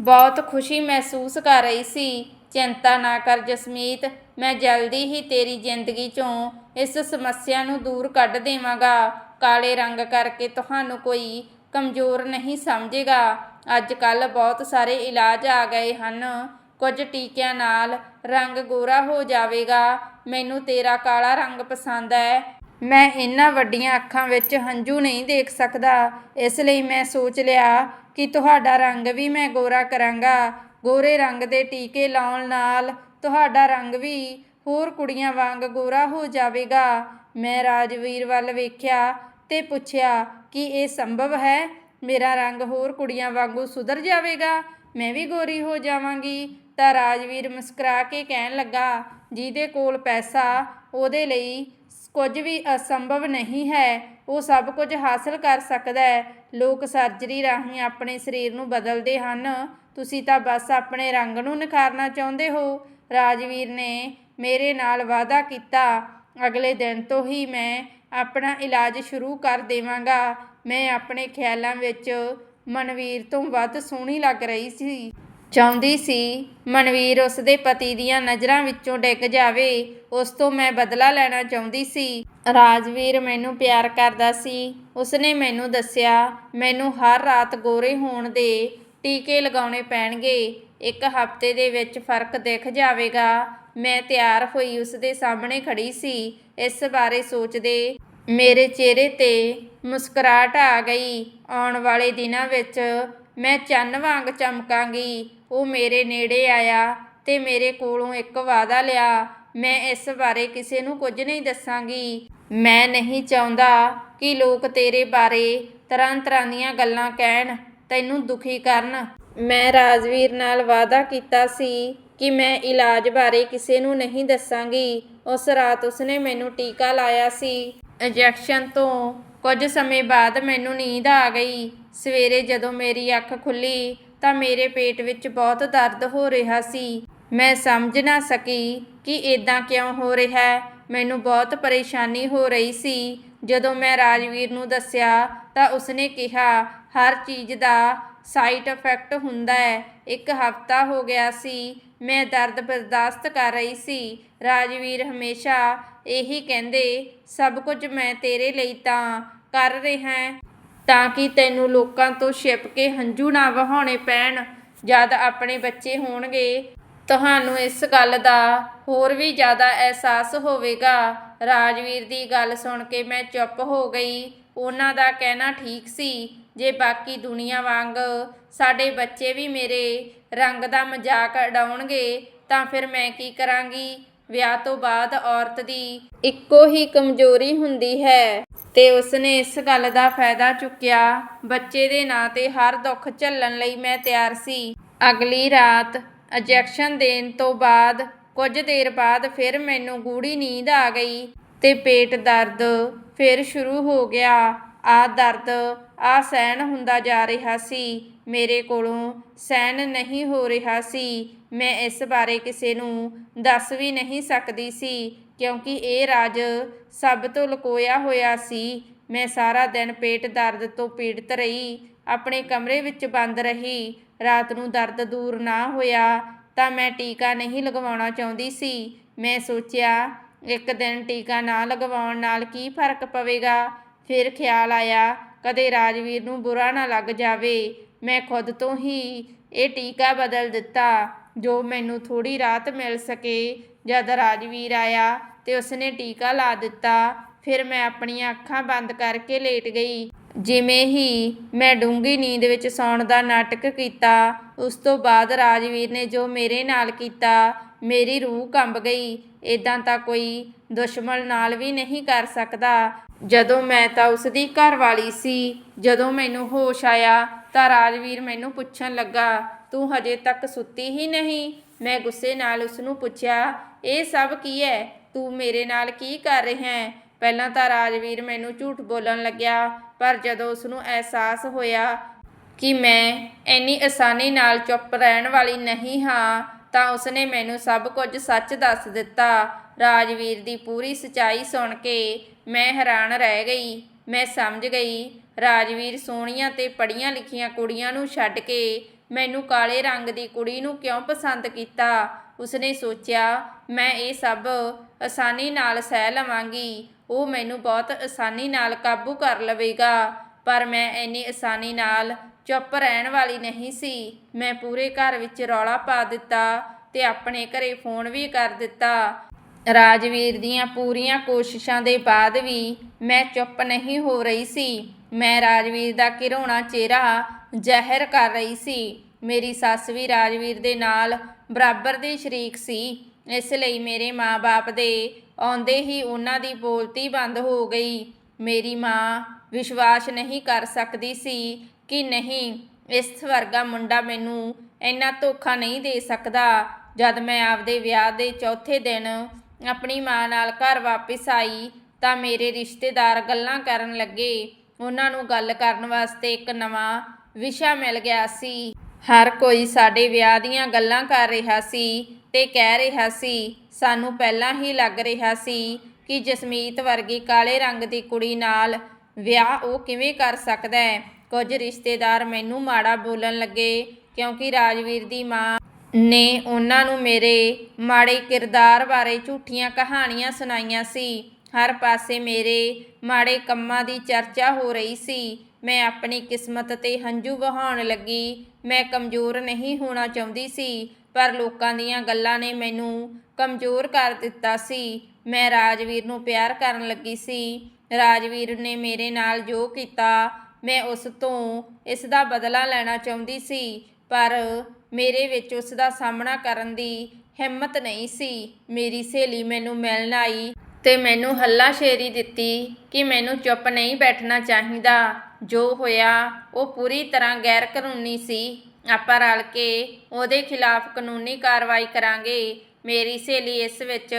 ਬਹੁਤ ਖੁਸ਼ੀ ਮਹਿਸੂਸ ਕਰ ਰਹੀ ਸੀ। ਚਿੰਤਾ ਨਾ ਕਰ ਜਸਮੀਤ, ਮੈਂ ਜਲਦੀ ਹੀ ਤੇਰੀ ਜ਼ਿੰਦਗੀ ਚੋਂ ਇਸ ਸਮੱਸਿਆ ਨੂੰ ਦੂਰ ਕੱਢ ਦੇਵਾਂਗਾ। ਕਾਲੇ ਰੰਗ ਕਰਕੇ ਤੁਹਾਨੂੰ ਕੋਈ ਕਮਜ਼ੋਰ ਨਹੀਂ ਸਮਝੇਗਾ। ਅੱਜ ਕੱਲ ਬਹੁਤ ਸਾਰੇ ਇਲਾਜ ਆ ਗਏ ਹਨ। ਕੁਝ ਟੀਕਿਆਂ ਨਾਲ ਰੰਗ ਗੋਰਾ ਹੋ ਜਾਵੇਗਾ। ਮੈਨੂੰ ਤੇਰਾ ਕਾਲਾ ਰੰਗ ਪਸੰਦ ਹੈ। ਮੈਂ ਇਹਨਾਂ ਵੱਡੀਆਂ ਅੱਖਾਂ ਵਿੱਚ ਹੰਝੂ ਨਹੀਂ ਦੇਖ ਸਕਦਾ। ਇਸ ਲਈ ਮੈਂ ਸੋਚ ਲਿਆ ਕਿ ਤੁਹਾਡਾ ਰੰਗ ਵੀ ਮੈਂ ਗੋਰਾ ਕਰਾਂਗਾ। ਗੋਰੇ ਰੰਗ ਦੇ ਟੀਕੇ ਲਾਉਣ ਨਾਲ ਤੁਹਾਡਾ ਰੰਗ ਵੀ ਹੋਰ ਕੁੜੀਆਂ ਵਾਂਗ ਗੋਰਾ ਹੋ ਜਾਵੇਗਾ। ਮੈਂ ਰਾਜਵੀਰ ਵੱਲ ਵੇਖਿਆ ਤੇ ਪੁੱਛਿਆ, ਕਿ ਇਹ ਸੰਭਵ ਹੈ? ਮੇਰਾ ਰੰਗ ਹੋਰ ਕੁੜੀਆਂ ਵਾਂਗੂ ਸੁਧਰ ਜਾਵੇਗਾ? ਮੈਂ ਵੀ ਗੋਰੀ ਹੋ ਜਾਵਾਂਗੀ। ਤਾਂ ਰਾਜਵੀਰ ਮੁਸਕਰਾ ਕੇ ਕਹਿਣ ਲੱਗਾ, ਜਿਹਦੇ ਕੋਲ ਪੈਸਾ, ਉਹਦੇ ਲਈ ਕੁਝ ਵੀ ਅਸੰਭਵ ਨਹੀਂ ਹੈ, ਉਹ ਸਭ ਕੁਝ ਹਾਸਲ ਕਰ ਸਕਦਾ ਹੈ। ਲੋਕ ਸਰਜਰੀ ਰਾਹੀਂ ਆਪਣੇ ਸਰੀਰ ਨੂੰ ਬਦਲਦੇ ਹਨ। ਤੁਸੀਂ ਤਾਂ ਬਸ ਆਪਣੇ ਰੰਗ ਨੂੰ ਨਿਖਾਰਨਾ ਚਾਹੁੰਦੇ ਹੋ। ਰਾਜਵੀਰ ਨੇ ਮੇਰੇ ਨਾਲ ਵਾਅਦਾ ਕੀਤਾ, ਅਗਲੇ ਦਿਨ ਤੋਂ ਹੀ ਮੈਂ ਆਪਣਾ ਇਲਾਜ ਸ਼ੁਰੂ ਕਰ ਦੇਵਾਂਗਾ। ਮੈਂ ਆਪਣੇ ਖਿਆਲਾਂ ਵਿੱਚ ਮਨਵੀਰ ਤੋਂ ਵੱਧ ਸੋਹਣੀ ਲੱਗ ਰਹੀ ਸੀ। ਚਾਹੁੰਦੀ ਸੀ, ਮਨਵੀਰ ਉਸ ਦੇ ਪਤੀ ਦੀਆਂ ਨਜ਼ਰਾਂ ਵਿੱਚੋਂ ਡਿੱਗ ਜਾਵੇ, ਉਸ ਤੋਂ ਮੈਂ ਬਦਲਾ ਲੈਣਾ ਚਾਹੁੰਦੀ ਸੀ। ਰਾਜਵੀਰ ਮੈਨੂੰ ਪਿਆਰ ਕਰਦਾ ਸੀ। ਉਸਨੇ ਮੈਨੂੰ ਦੱਸਿਆ, ਮੈਨੂੰ ਹਰ ਰਾਤ ਗੋਰੇ ਹੋਣ ਦੇ ਟੀਕੇ ਲਗਾਉਣੇ ਪੈਣਗੇ। ਇੱਕ ਹਫ਼ਤੇ ਦੇ ਵਿੱਚ ਫ਼ਰਕ ਦਿਖ ਜਾਵੇਗਾ। ਮੈਂ ਤਿਆਰ ਹੋਈ ਉਸ ਦੇ ਸਾਹਮਣੇ ਖੜੀ ਸੀ। ਇਸ ਬਾਰੇ ਸੋਚਦੇ ਮੇਰੇ ਚਿਹਰੇ ਤੇ ਮੁਸਕਰਾਹਟ ਆ ਗਈ। ਆਉਣ ਵਾਲੇ ਦਿਨਾਂ ਵਿੱਚ ਮੈਂ ਚੰਨ ਵਾਂਗ ਚਮਕਾਂਗੀ। ਉਹ ਮੇਰੇ ਨੇੜੇ ਆਇਆ ਤੇ ਮੇਰੇ ਕੋਲੋਂ ਇੱਕ ਵਾਅਦਾ ਲਿਆ। ਮੈਂ ਇਸ ਬਾਰੇ ਕਿਸੇ ਨੂੰ ਕੁਝ ਨਹੀਂ ਦੱਸਾਂਗੀ। ਮੈਂ ਨਹੀਂ ਚਾਹੁੰਦਾ ਕਿ ਲੋਕ ਤੇਰੇ ਬਾਰੇ ਤਰ੍ਹਾਂ ਤਰ੍ਹਾਂ ਦੀਆਂ ਗੱਲਾਂ ਕਹਿਣ, ਤੈਨੂੰ ਦੁਖੀ ਕਰਨ। ਮੈਂ ਰਾਜਵੀਰ ਨਾਲ ਵਾਅਦਾ ਕੀਤਾ ਸੀ ਕਿ ਮੈਂ ਇਲਾਜ ਬਾਰੇ ਕਿਸੇ ਨੂੰ ਨਹੀਂ ਦੱਸਾਂਗੀ। ਉਸ ਰਾਤ ਉਸਨੇ ਮੈਨੂੰ ਟੀਕਾ ਲਾਇਆ ਸੀ। ਇੰਜੈਕਸ਼ਨ ਤੋਂ ਕੁਝ ਸਮੇਂ ਬਾਅਦ ਮੈਨੂੰ ਨੀਂਦ ਆ ਗਈ। ਸਵੇਰੇ ਜਦੋਂ ਮੇਰੀ ਅੱਖ ਖੁੱਲੀ ਤਾਂ ਮੇਰੇ ਪੇਟ ਵਿੱਚ ਬਹੁਤ ਦਰਦ ਹੋ ਰਿਹਾ ਸੀ। ਮੈਂ ਸਮਝ ਨਾ ਸਕੀ ਕਿ ਇਦਾਂ ਕਿਉਂ ਹੋ ਰਿਹਾ। ਹੈ ਮੈਨੂੰ ਬਹੁਤ ਪਰੇਸ਼ਾਨੀ ਹੋ ਰਹੀ ਸੀ। ਜਦੋਂ ਮੈਂ ਰਾਜਵੀਰ ਨੂੰ ਦੱਸਿਆ ਤਾਂ ਉਸਨੇ ਕਿਹਾ, ਹਰ ਚੀਜ਼ ਦਾ ਸਾਈਡ ਇਫੈਕਟ ਹੁੰਦਾ ਹੈ। ਇੱਕ ਹਫਤਾ ਹੋ ਗਿਆ ਸੀ। ਮੈਂ ਦਰਦ ਬਰਦਾਸ਼ਤ ਕਰ ਰਹੀ ਸੀ। ਰਾਜਵੀਰ ਹਮੇਸ਼ਾ ਇਹੀ ਕਹਿੰਦੇ, ਸਭ ਕੁਝ ਮੈਂ ਤੇਰੇ ਲਈ ਤਾਂ ਕਰ ਰਿਹਾ ਹਾਂ ਤਾਂ ਕਿ ਤੈਨੂੰ ਲੋਕਾਂ ਤੋਂ ਛਿਪ ਕੇ ਹੰਝੂ ਨਾ ਵਹਾਉਣੇ ਪੈਣ। ਜਦ ਆਪਣੇ ਬੱਚੇ ਹੋਣਗੇ, ਤੁਹਾਨੂੰ ਇਸ ਗੱਲ ਦਾ ਹੋਰ ਵੀ ਜ਼ਿਆਦਾ ਅਹਿਸਾਸ ਹੋਵੇਗਾ। ਰਾਜਵੀਰ ਦੀ ਗੱਲ ਸੁਣ ਕੇ ਮੈਂ ਚੁੱਪ ਹੋ ਗਈ। ਉਹਨਾਂ ਦਾ ਕਹਿਣਾ ਠੀਕ ਸੀ। ਜੇ ਬਾਕੀ ਦੁਨੀਆ ਵਾਂਗ ਸਾਡੇ ਬੱਚੇ ਵੀ ਮੇਰੇ ਰੰਗ ਦਾ ਮਜ਼ਾਕ ਉਡਾਉਣਗੇ, ਤਾਂ ਫਿਰ ਮੈਂ ਕੀ ਕਰਾਂਗੀ? ਵਿਆਹ ਤੋਂ ਬਾਅਦ ਔਰਤ ਦੀ ਇੱਕੋ ਹੀ ਕਮਜ਼ੋਰੀ ਹੁੰਦੀ ਹੈ। ਤੇ ਉਸਨੇ ਇਸ ਗੱਲ ਦਾ ਫਾਇਦਾ ਚੁੱਕਿਆ, ਬੱਚੇ ਦੇ ਨਾਂ ਤੇ ਹਰ ਦੁੱਖ ਝੱਲਣ ਲਈ ਮੈਂ ਤਿਆਰ ਸੀ। ਅਗਲੀ ਰਾਤ ਇੰਜੈਕਸ਼ਨ ਦੇਣ ਤੋਂ ਬਾਅਦ ਕੁਝ ਦੇਰ ਬਾਅਦ ਫਿਰ ਮੈਨੂੰ ਗੂੜੀ ਨੀਂਦ ਆ ਗਈ ਤੇ ਪੇਟ ਦਰਦ ਫਿਰ ਸ਼ੁਰੂ ਹੋ ਗਿਆ। ਆ ਦਰਦ, ਆ ਸਹਿਣ ਹੁੰਦਾ ਜਾ ਰਿਹਾ ਸੀ। ਮੇਰੇ ਕੋਲੋਂ ਸਹਿਣ ਨਹੀਂ ਹੋ ਰਿਹਾ ਸੀ। ਮੈਂ ਇਸ ਬਾਰੇ ਕਿਸੇ ਨੂੰ ਦੱਸ ਵੀ ਨਹੀਂ ਸਕਦੀ ਸੀ। ਕਿਉਂਕਿ ਇਹ ਰਾਜ ਸਭ ਤੋਂ ਲੁਕੋਇਆ ਹੋਇਆ ਸੀ। ਮੈਂ ਸਾਰਾ ਦਿਨ ਪੇਟ ਦਰਦ ਤੋਂ ਪੀੜਤ ਰਹੀ, ਆਪਣੇ ਕਮਰੇ ਵਿੱਚ ਬੰਦ ਰਹੀ। ਰਾਤ ਨੂੰ ਦਰਦ ਦੂਰ ਨਾ ਹੋਇਆ ਤਾਂ ਮੈਂ ਟੀਕਾ ਨਹੀਂ ਲਗਵਾਉਣਾ ਚਾਹੁੰਦੀ ਸੀ। ਮੈਂ ਸੋਚਿਆ, ਇੱਕ ਦਿਨ ਟੀਕਾ ਨਾ ਲਗਵਾਉਣ ਨਾਲ ਕੀ ਫ਼ਰਕ ਪਵੇਗਾ? ਫਿਰ ਖਿਆਲ ਆਇਆ, ਕਦੇ ਰਾਜਵੀਰ ਨੂੰ ਬੁਰਾ ਨਾ ਲੱਗ ਜਾਵੇ। ਮੈਂ ਖੁਦ ਤੋਂ ਹੀ ਇਹ ਟੀਕਾ ਬਦਲ ਦਿੱਤਾ, ਜੋ ਮੈਨੂੰ ਥੋੜੀ ਰਾਤ ਮਿਲ ਸਕੇ। ਜਦ ਰਾਜਵੀਰ ਆਇਆ ਤੇ ਉਸਨੇ ਟੀਕਾ ਲਾ ਦਿੱਤਾ, ਫਿਰ ਮੈਂ ਆਪਣੀਆਂ ਅੱਖਾਂ ਬੰਦ ਕਰਕੇ ਲੇਟ ਗਈ। ਜਿਵੇਂ ਹੀ ਮੈਂ ਡੂੰਗੀ ਨੀਂਦ ਵਿੱਚ ਸੌਣ ਦਾ ਨਾਟਕ ਕੀਤਾ, ਉਸ ਤੋਂ ਬਾਅਦ ਰਾਜਵੀਰ ਨੇ ਜੋ ਮੇਰੇ ਨਾਲ ਕੀਤਾ, ਮੇਰੀ ਰੂਹ ਕੰਬ ਗਈ। ਇਦਾਂ ਤਾਂ ਕੋਈ ਦੁਸ਼ਮਣ ਨਾਲ ਵੀ ਨਹੀਂ ਕਰ ਸਕਦਾ। ਜਦੋਂ ਮੈਂ ਤਾਂ ਉਸ ਦੀ ਘਰ ਵਾਲੀ ਸੀ, ਜਦੋਂ ਮੈਨੂੰ ਹੋਸ਼ ਆਇਆ ਤਾਂ ਰਾਜਵੀਰ ਮੈਨੂੰ ਪੁੱਛਣ ਲੱਗਾ, ਤੂੰ ਹਜੇ ਤੱਕ ਸੁੱਤੀ ਹੀ ਨਹੀਂ? ਮੈਂ ਗੁੱਸੇ ਨਾਲ ਉਸ ਨੂੰ ਪੁੱਛਿਆ, ਇਹ ਸਭ ਕੀ ਹੈ ਤੂੰ ਮੇਰੇ ਨਾਲ ਕੀ ਕਰ ਰਿਹਾ ਹੈ ਪਹਿਲਾਂ ਤਾਂ ਰਾਜਵੀਰ ਮੈਨੂੰ ਝੂਠ ਬੋਲਣ ਲੱਗਿਆ, ਪਰ ਜਦੋਂ ਉਸ ਨੂੰ ਅਹਿਸਾਸ ਹੋਇਆ ਕਿ ਮੈਂ ਇੰਨੀ ਆਸਾਨੀ ਨਾਲ ਚੁੱਪ ਰਹਿਣ ਵਾਲੀ ਨਹੀਂ ਹਾਂ, ਤਾਂ ਉਸਨੇ ਮੈਨੂੰ ਸਭ ਕੁਝ ਸੱਚ ਦੱਸ ਦਿੱਤਾ। ਰਾਜਵੀਰ ਦੀ ਪੂਰੀ ਸਚਾਈ ਸੁਣ ਕੇ ਮੈਂ ਹੈਰਾਨ ਰਹਿ ਗਈ। ਮੈਂ ਸਮਝ ਗਈ, ਰਾਜਵੀਰ ਸੋਹਣੀਆਂ ਤੇ ਪੜੀਆਂ ਲਿਖੀਆਂ ਕੁੜੀਆਂ ਨੂੰ ਛੱਡ ਕੇ ਮੈਨੂੰ ਕਾਲੇ ਰੰਗ ਦੀ ਕੁੜੀ ਨੂੰ ਕਿਉਂ ਪਸੰਦ ਕੀਤਾ? ਉਸਨੇ ਸੋਚਿਆ, ਮੈਂ ਇਹ ਸਭ ਆਸਾਨੀ ਨਾਲ ਸਹਿ ਲਵਾਂਗੀ। ਉਹ ਮੈਨੂੰ ਬਹੁਤ ਆਸਾਨੀ ਨਾਲ ਕਾਬੂ ਕਰ ਲਵੇਗਾ। ਪਰ ਮੈਂ ਇੰਨੀ ਆਸਾਨੀ ਨਾਲ ਚੁੱਪ ਰਹਿਣ ਵਾਲੀ ਨਹੀਂ ਸੀ। ਮੈਂ ਪੂਰੇ ਘਰ ਵਿੱਚ ਰੌਲਾ ਪਾ ਦਿੱਤਾ ਤੇ ਆਪਣੇ ਘਰੇ ਫੋਨ ਵੀ ਕਰ ਦਿੱਤਾ। ਰਾਜਵੀਰ ਦੀਆਂ ਪੂਰੀਆਂ ਕੋਸ਼ਿਸ਼ਾਂ ਦੇ ਬਾਅਦ ਵੀ ਮੈਂ ਚੁੱਪ ਨਹੀਂ ਹੋ ਰਹੀ ਸੀ। ਮੈਂ ਰਾਜਵੀਰ ਦਾ ਘਿਰੋਣਾ ਚਿਹਰਾ ਜ਼ਹਿਰ ਕਰ ਰਹੀ ਸੀ। ਮੇਰੀ ਸੱਸ ਵੀ ਰਾਜਵੀਰ ਦੇ ਨਾਲ ਬਰਾਬਰ ਦੀ ਸ਼ਰੀਕ ਸੀ। ਇਸ ਲਈ ਮੇਰੇ ਮਾਂ-ਬਾਪ ਦੇ ਆਉਂਦੇ ਹੀ ਉਹਨਾਂ ਦੀ ਬੋਲਤੀ ਬੰਦ ਹੋ ਗਈ। ਮੇਰੀ ਮਾਂ ਵਿਸ਼ਵਾਸ ਨਹੀਂ ਕਰ ਸਕਦੀ ਸੀ ਕਿ ਨਹੀਂ, ਇਸ ਵਰਗਾ ਮੁੰਡਾ ਮੈਨੂੰ ਇੰਨਾ ਧੋਖਾ ਨਹੀਂ ਦੇ ਸਕਦਾ। ਜਦ ਮੈਂ ਆਪਦੇ ਵਿਆਹ ਦੇ ਚੌਥੇ ਦਿਨ ਆਪਣੀ ਮਾਂ ਨਾਲ ਘਰ ਵਾਪਸ ਆਈ ਤਾਂ ਮੇਰੇ ਰਿਸ਼ਤੇਦਾਰ ਗੱਲਾਂ ਕਰਨ ਲੱਗੇ। ਉਹਨਾਂ ਨੂੰ ਗੱਲ ਕਰਨ ਵਾਸਤੇ ਇੱਕ ਨਵਾਂ ਵਿਸ਼ਾ ਮਿਲ ਗਿਆ ਸੀ। ਹਰ ਕੋਈ ਸਾਡੇ ਵਿਆਹ ਦੀਆਂ ਗੱਲਾਂ ਕਰ ਰਿਹਾ ਸੀ ਤੇ ਕਹਿ ਰਿਹਾ ਸੀ, ਸਾਨੂੰ ਪਹਿਲਾਂ ਹੀ ਲੱਗ ਰਿਹਾ ਸੀ ਕਿ ਜਸਮੀਤ ਵਰਗੀ ਕਾਲੇ ਰੰਗ ਦੀ ਕੁੜੀ ਨਾਲ ਵਿਆਹ ਉਹ ਕਿਵੇਂ ਕਰ ਸਕਦਾ ਹੈ। ਕੁਝ ਰਿਸ਼ਤੇਦਾਰ ਮੈਨੂੰ ਮਾੜਾ ਬੋਲਣ ਲੱਗੇ, ਕਿਉਂਕਿ ਰਾਜਵੀਰ ਦੀ ਮਾਂ ਨੇ ਉਹਨਾਂ ਨੂੰ ਮੇਰੇ ਮਾੜੇ ਕਿਰਦਾਰ ਬਾਰੇ ਝੂਠੀਆਂ ਕਹਾਣੀਆਂ ਸੁਣਾਈਆਂ ਸੀ। ਹਰ ਪਾਸੇ ਮੇਰੇ ਮਾੜੇ ਕੰਮਾਂ ਦੀ ਚਰਚਾ ਹੋ ਰਹੀ ਸੀ। ਮੈਂ ਆਪਣੀ ਕਿਸਮਤ ਤੇ ਹੰਝੂ ਵਹਾਉਣ ਲੱਗੀ। ਮੈਂ ਕਮਜ਼ੋਰ ਨਹੀਂ ਹੋਣਾ ਚਾਹੁੰਦੀ ਸੀ, ਪਰ ਲੋਕਾਂ ਦੀਆਂ ਗੱਲਾਂ ਨੇ ਮੈਨੂੰ ਕਮਜ਼ੋਰ ਕਰ ਦਿੱਤਾ ਸੀ। ਮੈਂ ਰਾਜਵੀਰ ਨੂੰ ਪਿਆਰ ਕਰਨ ਲੱਗੀ ਸੀ। ਰਾਜਵੀਰ ਨੇ ਮੇਰੇ ਨਾਲ ਜੋ ਕੀਤਾ, ਮੈਂ ਉਸ ਤੋਂ ਇਸ ਦਾ ਬਦਲਾ ਲੈਣਾ ਚਾਹੁੰਦੀ ਸੀ, ਪਰ ਮੇਰੇ ਵਿੱਚ ਉਸ ਦਾ ਸਾਹਮਣਾ ਕਰਨ ਦੀ ਹਿੰਮਤ ਨਹੀਂ ਸੀ। ਮੇਰੀ ਸਹੇਲੀ ਮੈਨੂੰ ਮਿਲਣ ਆਈ। ਤੇ ਮੈਨੂੰ ਹੱਲਾਸ਼ੇਰੀ ਦਿੱਤੀ ਕਿ ਮੈਨੂੰ ਚੁੱਪ ਨਹੀਂ ਬੈਠਣਾ ਚਾਹੀਦਾ। ਜੋ ਹੋਇਆ, ਉਹ ਪੂਰੀ ਤਰ੍ਹਾਂ ਗੈਰ ਕਾਨੂੰਨੀ ਸੀ। ਆਪਾਂ ਰਲ ਕੇ ਉਹਦੇ ਖਿਲਾਫ ਕਾਨੂੰਨੀ ਕਾਰਵਾਈ ਕਰਾਂਗੇ। ਮੇਰੀ ਸਹੇਲੀ ਇਸ ਵਿੱਚ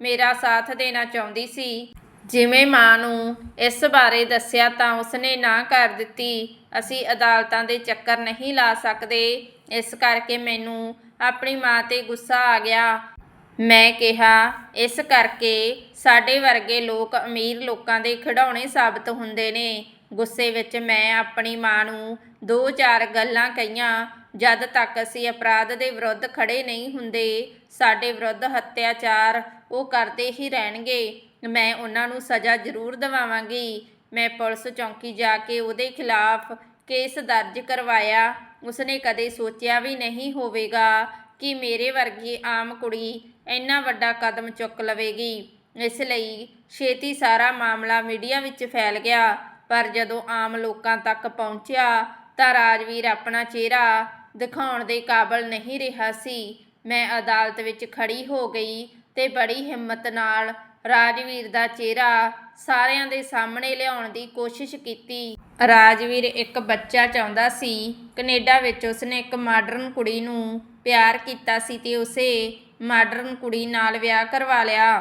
ਮੇਰਾ ਸਾਥ ਦੇਣਾ ਚਾਹੁੰਦੀ ਸੀ। ਜਿਵੇਂ ਮਾਂ ਨੂੰ ਇਸ ਬਾਰੇ ਦੱਸਿਆ ਤਾਂ ਉਸਨੇ ਨਾ ਕਰ ਦਿੱਤੀ। ਅਸੀਂ ਅਦਾਲਤਾਂ ਦੇ ਚੱਕਰ ਨਹੀਂ ਲਾ ਸਕਦੇ। ਇਸ ਕਰਕੇ ਮੈਨੂੰ ਆਪਣੀ ਮਾਂ ਤੇ ਗੁੱਸਾ ਆ ਗਿਆ। ਮੈਂ ਕਿਹਾ, ਇਸ ਕਰਕੇ ਸਾਡੇ ਵਰਗੇ ਲੋਕ ਅਮੀਰ ਲੋਕਾਂ ਦੇ ਖਿਡੌਣੇ ਸਾਬਤ ਹੁੰਦੇ ਨੇ। ਗੁੱਸੇ ਵਿੱਚ ਮੈਂ ਆਪਣੀ ਮਾਂ ਨੂੰ ਦੋ ਚਾਰ ਗੱਲਾਂ ਕਹੀਆਂ, ਜਦ ਤੱਕ ਅਸੀਂ ਅਪਰਾਧ ਦੇ ਵਿਰੁੱਧ ਖੜੇ ਨਹੀਂ ਹੁੰਦੇ, ਸਾਡੇ ਵਿਰੁੱਧ ਹੱਤਿਆਚਾਰ ਉਹ ਕਰਦੇ ਹੀ ਰਹਿਣਗੇ। ਮੈਂ ਉਹਨਾਂ ਨੂੰ ਸਜ਼ਾ ਜ਼ਰੂਰ ਦਿਵਾਵਾਂਗੀ। ਮੈਂ ਪੁਲਿਸ ਚੌਂਕੀ ਜਾ ਕੇ ਉਹਦੇ ਖਿਲਾਫ ਕੇਸ ਦਰਜ ਕਰਵਾਇਆ। ਉਸਨੇ ਕਦੇ ਸੋਚਿਆ ਵੀ ਨਹੀਂ ਹੋਵੇਗਾ ਕਿ ਮੇਰੇ ਵਰਗੀ ਆਮ ਕੁੜੀ ਇੰਨਾ ਵੱਡਾ ਕਦਮ ਚੁੱਕ ਲਵੇਗੀ। ਇਸ ਲਈ ਛੇਤੀ ਸਾਰਾ ਮਾਮਲਾ ਮੀਡੀਆ ਵਿੱਚ ਫੈਲ ਗਿਆ। ਪਰ ਜਦੋਂ ਆਮ ਲੋਕਾਂ ਤੱਕ ਪਹੁੰਚਿਆ ਤਾਂ ਰਾਜਵੀਰ ਆਪਣਾ ਚਿਹਰਾ ਦਿਖਾਉਣ ਦੇ ਕਾਬਲ ਨਹੀਂ ਰਿਹਾ ਸੀ। ਮੈਂ ਅਦਾਲਤ ਵਿੱਚ ਖੜੀ ਹੋ ਗਈ ਤੇ ਬੜੀ ਹਿੰਮਤ ਨਾਲ ਰਾਜਵੀਰ ਦਾ ਚਿਹਰਾ ਸਾਰਿਆਂ ਦੇ ਸਾਹਮਣੇ ਲਿਆਉਣ ਦੀ ਕੋਸ਼ਿਸ਼ ਕੀਤੀ। ਰਾਜਵੀਰ ਇੱਕ ਬੱਚਾ ਚਾਹੁੰਦਾ ਸੀ। ਕੈਨੇਡਾ ਵਿੱਚ ਉਸਨੇ ਇੱਕ ਮਾਡਰਨ ਕੁੜੀ ਨੂੰ ਪਿਆਰ ਕੀਤਾ ਸੀ ਤੇ ਉਸੇ ਮਾਡਰਨ ਕੁੜੀ ਨਾਲ ਵਿਆਹ ਕਰਵਾ ਲਿਆ।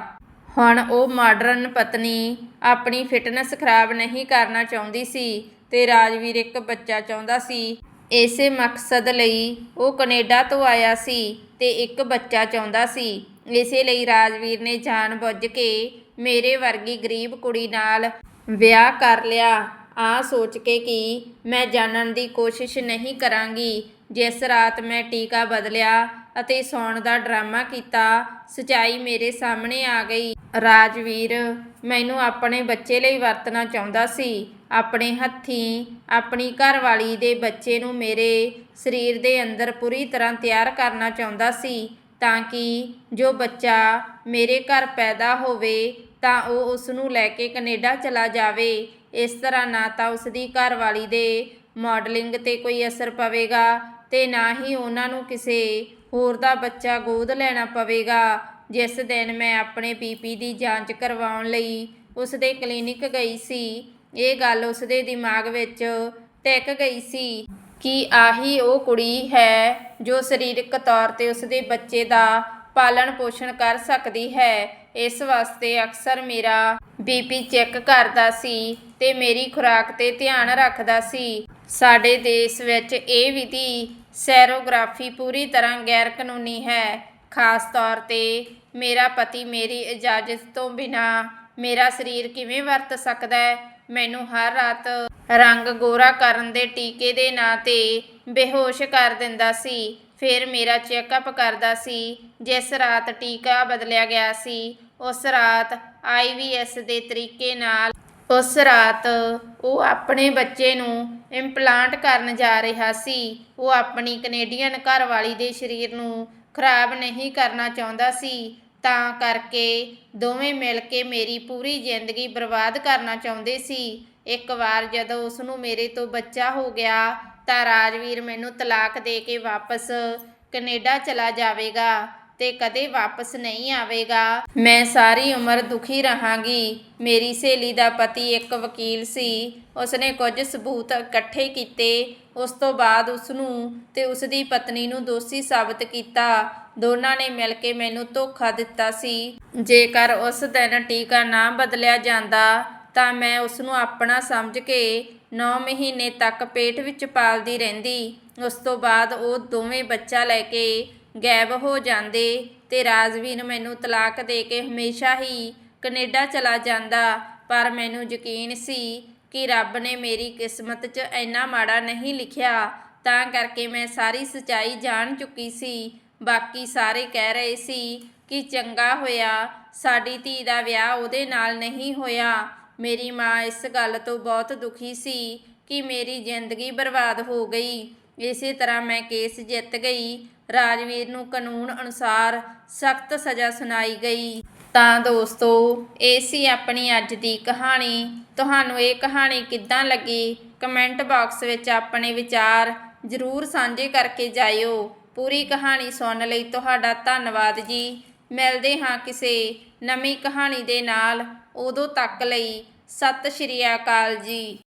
ਹੁਣ ਉਹ ਮਾਡਰਨ ਪਤਨੀ ਆਪਣੀ ਫਿਟਨੈਸ ਖਰਾਬ ਨਹੀਂ ਕਰਨਾ ਚਾਹੁੰਦੀ ਸੀ ਤੇ ਰਾਜਵੀਰ ਇੱਕ ਬੱਚਾ ਚਾਹੁੰਦਾ ਸੀ। ਇਸੇ ਮਕਸਦ ਲਈ ਉਹ ਕੈਨੇਡਾ ਤੋਂ ਆਇਆ ਸੀ ਤੇ ਇੱਕ ਬੱਚਾ ਚਾਹੁੰਦਾ ਸੀ। ਇਸੇ ਲਈ ਰਾਜਵੀਰ ਨੇ ਜਾਣਬੁੱਝ ਕੇ ਮੇਰੇ ਵਰਗੀ ਗਰੀਬ ਕੁੜੀ ਨਾਲ ਵਿਆਹ ਕਰ ਲਿਆ। ਆ ਸੋਚ ਕੇ ਕਿ ਮੈਂ ਜਾਣਨ ਦੀ ਕੋਸ਼ਿਸ਼ ਨਹੀਂ ਕਰਾਂਗੀ। ਜਿਸ ਰਾਤ ਮੈਂ ਟੀਕਾ ਬਦਲਿਆ ਅਤੇ ਸੌਣ ਦਾ ਡਰਾਮਾ ਕੀਤਾ, ਸਚਾਈ ਮੇਰੇ ਸਾਹਮਣੇ ਆ ਗਈ। ਰਾਜਵੀਰ ਮੈਨੂੰ ਆਪਣੇ ਬੱਚੇ ਲਈ ਵਰਤਣਾ ਚਾਹੁੰਦਾ ਸੀ। ਆਪਣੇ ਹੱਥੀਂ ਆਪਣੀ ਘਰਵਾਲੀ ਦੇ ਬੱਚੇ ਨੂੰ ਮੇਰੇ ਸਰੀਰ ਦੇ ਅੰਦਰ ਪੂਰੀ ਤਰ੍ਹਾਂ ਤਿਆਰ ਕਰਨਾ ਚਾਹੁੰਦਾ ਸੀ। ਤਾਂ ਕਿ ਜੋ ਬੱਚਾ ਮੇਰੇ ਘਰ ਪੈਦਾ ਹੋਵੇ ਤਾਂ ਉਹ ਉਸ ਨੂੰ ਲੈ ਕੇ ਕਨੇਡਾ ਚਲਾ ਜਾਵੇ। ਇਸ ਤਰ੍ਹਾਂ ਨਾ ਤਾਂ ਉਸ ਦੀ ਘਰਵਾਲੀ ਦੇ ਮਾਡਲਿੰਗ ਤੇ ਕੋਈ ਅਸਰ ਪਵੇਗਾ ਤੇ ਨਾ ਹੀ ਉਹਨਾਂ ਨੂੰ ਕਿਸੇ ਹੋਰ ਦਾ ਬੱਚਾ ਗੋਦ ਲੈਣਾ ਪਵੇਗਾ, ਜਿਸ ਦਿਨ ਮੈਂ ਆਪਣੇ ਬੀਪੀ ਦੀ ਜਾਂਚ ਕਰਵਾਉਣ ਲਈ ਉਸ ਦੇ ਕਲੀਨਿਕ ਗਈ ਸੀ। ਇਹ ਗੱਲ ਉਸ ਦੇ ਦਿਮਾਗ ਵਿੱਚ ਟਿਕ ਗਈ ਸੀ। ਕਿ ਆਹੀ ਉਹ ਕੁੜੀ ਹੈ ਜੋ ਸਰੀਰਕ ਤੌਰ ਤੇ ਉਸਦੇ ਬੱਚੇ ਦਾ ਪਾਲਣ ਪੋਸ਼ਣ ਕਰ ਸਕਦੀ ਹੈ। ਇਸ ਵਾਸਤੇ ਅਕਸਰ ਮੇਰਾ ਬੀਪੀ ਚੈੱਕ ਕਰਦਾ ਸੀ ਤੇ ਮੇਰੀ ਖੁਰਾਕ ਤੇ ਧਿਆਨ ਰੱਖਦਾ ਸੀ। ਸਾਡੇ ਦੇਸ਼ ਵਿੱਚ ਇਹ ਵਿਧੀ ਸੈਰੋਗ੍ਰਾਫੀ ਪੂਰੀ ਤਰ੍ਹਾਂ ਗੈਰ ਕਾਨੂੰਨੀ ਹੈ। ਖਾਸ ਤੌਰ ਤੇ ਮੇਰਾ ਪਤੀ ਮੇਰੀ ਇਜਾਜ਼ਤ ਤੋਂ ਬਿਨਾ ਮੇਰਾ ਸਰੀਰ ਕਿਵੇਂ ਵਰਤ ਸਕਦਾ ਹੈ? ਮੈਨੂੰ ਹਰ ਰਾਤ ਰੰਗ ਗੋਰਾ ਕਰਨ ਦੇ ਟੀਕੇ ਦੇ ਨਾਂ ਤੇ ਬੇਹੋਸ਼ ਕਰ ਦਿੰਦਾ ਸੀ। ਫਿਰ ਮੇਰਾ ਚੈੱਕਅਪ ਕਰਦਾ ਸੀ, ਜਿਸ ਰਾਤ ਟੀਕਾ ਬਦਲਿਆ ਗਿਆ ਸੀ, ਉਸ ਰਾਤ ਆਈਵੀਐਸ ਦੇ ਤਰੀਕੇ ਨਾਲ, ਉਸ ਰਾਤ ਉਹ ਆਪਣੇ ਬੱਚੇ ਨੂੰ ਇੰਪਲਾਂਟ ਕਰਨ ਜਾ ਰਿਹਾ ਸੀ। ਉਹ ਆਪਣੀ ਕੈਨੇਡੀਅਨ ਘਰਵਾਲੀ ਦੇ ਸਰੀਰ ਨੂੰ ਖਰਾਬ ਨਹੀਂ ਕਰਨਾ ਚਾਹੁੰਦਾ ਸੀ। ਤਾਂ ਕਰਕੇ ਦੋਵੇਂ ਮਿਲ ਕੇ ਮੇਰੀ ਪੂਰੀ ਜ਼ਿੰਦਗੀ ਬਰਬਾਦ ਕਰਨਾ ਚਾਹੁੰਦੇ ਸੀ। ਇੱਕ ਵਾਰ ਜਦੋਂ ਉਸ ਨੂੰ ਮੇਰੇ ਤੋਂ ਬੱਚਾ ਹੋ ਗਿਆ ਤਾਂ ਰਾਜਵੀਰ ਮੈਨੂੰ ਤਲਾਕ ਦੇ ਕੇ ਵਾਪਸ ਕੈਨੇਡਾ ਚਲਾ ਜਾਵੇਗਾ। ਤੇ ਕਦੇ ਵਾਪਸ ਨਹੀਂ ਆਵੇਗਾ। ਮੈਂ ਸਾਰੀ ਉਮਰ ਦੁਖੀ ਰਹਾਂਗੀ। ਮੇਰੀ ਸਹੇਲੀ ਦਾ ਪਤੀ ਇੱਕ ਵਕੀਲ ਸੀ। ਉਸਨੇ ਕੁਝ ਸਬੂਤ ਇਕੱਠੇ ਕੀਤੇ। ਉਸ ਤੋਂ ਬਾਅਦ ਉਸ ਨੂੰ ਤੇ ਉਸ ਦੀ ਪਤਨੀ ਨੂੰ ਦੋਸ਼ੀ ਸਾਬਤ ਕੀਤਾ। ਦੋਨਾਂ ਨੇ ਮਿਲ ਕੇ ਮੈਨੂੰ ਧੋਖਾ ਦਿੱਤਾ ਸੀ। ਜੇਕਰ ਉਸ ਦਿਨ ਟੀਕਾ ਨਾ ਬਦਲਿਆ ਜਾਂਦਾ, ਤਾਂ ਮੈਂ ਉਸ ਨੂੰ ਆਪਣਾ ਸਮਝ ਕੇ 9 ਮਹੀਨੇ ਤੱਕ ਪੇਟ ਵਿੱਚ ਪਾਲਦੀ ਰਹਿੰਦੀ। ਉਸ ਤੋਂ ਬਾਅਦ ਉਹ ਦੋਵੇਂ ਬੱਚਾ ਲੈ ਕੇ ਗਾਇਬ ਹੋ ਜਾਂਦੇ ਤੇ ਰਾਜਵੀਰ ਮੈਨੂੰ ਤਲਾਕ ਦੇ ਕੇ ਹਮੇਸ਼ਾ ਹੀ ਕੈਨੇਡਾ ਚਲਾ ਜਾਂਦਾ। ਪਰ ਮੈਨੂੰ ਯਕੀਨ ਸੀ ਕਿ ਰੱਬ ਨੇ ਮੇਰੀ ਕਿਸਮਤ 'ਚ ਇੰਨਾ ਮਾੜਾ ਨਹੀਂ ਲਿਖਿਆ। ਤਾਂ ਕਰਕੇ ਮੈਂ ਸਾਰੀ ਸੱਚਾਈ ਜਾਣ ਚੁੱਕੀ ਸੀ। ਬਾਕੀ ਸਾਰੇ ਕਹਿ ਰਹੇ ਸੀ ਕਿ ਚੰਗਾ ਹੋਇਆ, ਸਾਡੀ ਧੀ ਦਾ ਵਿਆਹ ਉਹਦੇ ਨਾਲ ਨਹੀਂ ਹੋਇਆ। ਮੇਰੀ ਮਾਂ ਇਸ ਗੱਲ ਤੋਂ ਬਹੁਤ ਦੁਖੀ ਸੀ ਕਿ ਮੇਰੀ ਜ਼ਿੰਦਗੀ ਬਰਬਾਦ ਹੋ ਗਈ। ਇਸੇ ਤਰ੍ਹਾਂ ਮੈਂ ਕੇਸ ਜਿੱਤ ਗਈ ਰਾਜਵੀਰ ਨੂੰ ਕਾਨੂੰਨ ਅਨੁਸਾਰ ਸਖਤ ਸਜ਼ਾ ਸੁਣਾਈ ਗਈ। ਤਾਂ ਦੋਸਤੋ, ਇਹ ਸੀ ਆਪਣੀ ਅੱਜ ਦੀ ਕਹਾਣੀ। ਤੁਹਾਨੂੰ ਇਹ ਕਹਾਣੀ ਕਿੱਦਾਂ ਲੱਗੀ? ਕਮੈਂਟ ਬਾਕਸ ਵਿੱਚ ਆਪਣੇ ਵਿਚਾਰ ਜ਼ਰੂਰ ਸਾਂਝੇ ਕਰਕੇ ਜਾਇਓ। ਪੂਰੀ ਕਹਾਣੀ ਸੁਣਨ ਲਈ ਤੁਹਾਡਾ ਧੰਨਵਾਦ ਜੀ। ਮਿਲਦੇ ਹਾਂ ਕਿਸੇ ਨਵੀਂ ਕਹਾਣੀ ਦੇ ਨਾਲ। ਉਦੋਂ ਤੱਕ ਲਈ ਸਤਿ ਸ਼੍ਰੀ ਅਕਾਲ ਜੀ।